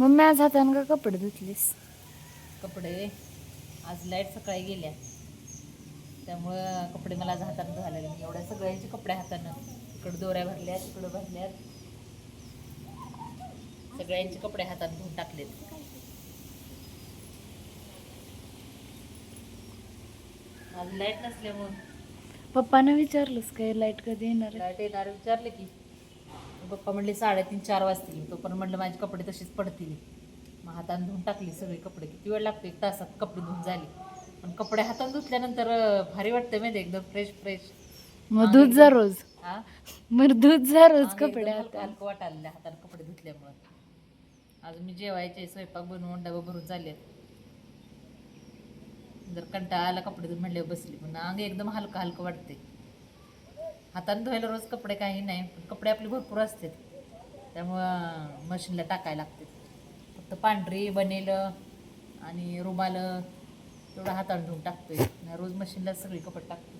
Mummy आज हातानं का कपडे धुतलीस? कपडे? आज लाइट सकाळी गेल्या. त्यामुळं कपडे मला आज हातानं धुवायला लागले. एवढ्या सगळ्यांचे कपडे हातानं. इकडं दोऱ्या भरल्यात इकडं भरल्यात. सगळ्यांचे कपडे हातानं धुवून टाकलेत. आज लाइट नसल्यामुळं. पप्पानं विचारलंस काय लाइट कधी येणार आहे? लाइट येणार विचारले की. पप्पा म्हणले साडेतीन चार वाजतील. तो पण म्हणलं माझे कपडे तसेच पडतील. मग हातानं धुवून टाकली सगळे कपडे. किती वेळ लागतो? एक तासात कपडे धुवून झाले. पण कपडे हातानं धुतल्यानंतर भारी वाटतं माहिती एकदम फ्रेश फ्रेश मग जा रोज. हा? मग धुत जा रोज कपडे हलकं वाटायला हातानं कपडे धुतल्यामुळं. आज मी जेवायचे स्वयंपाक बनवून डबा भरून चालले जर कंटाळा आला कपडे धुवून म्हणले बसली. पण अंग एकदम हलकं हलकं वाटते हातानं धुवायला रोज कपडे काही नाही पण कपडे आपले भरपूर असतात. त्यामुळं मशीनला टाकायला लागते फक्त पांढरी बनेल आणि रुमाल तेवढं हातानं धुवून टाकतोय. रोज मशीनला सगळी कपडे टाकतो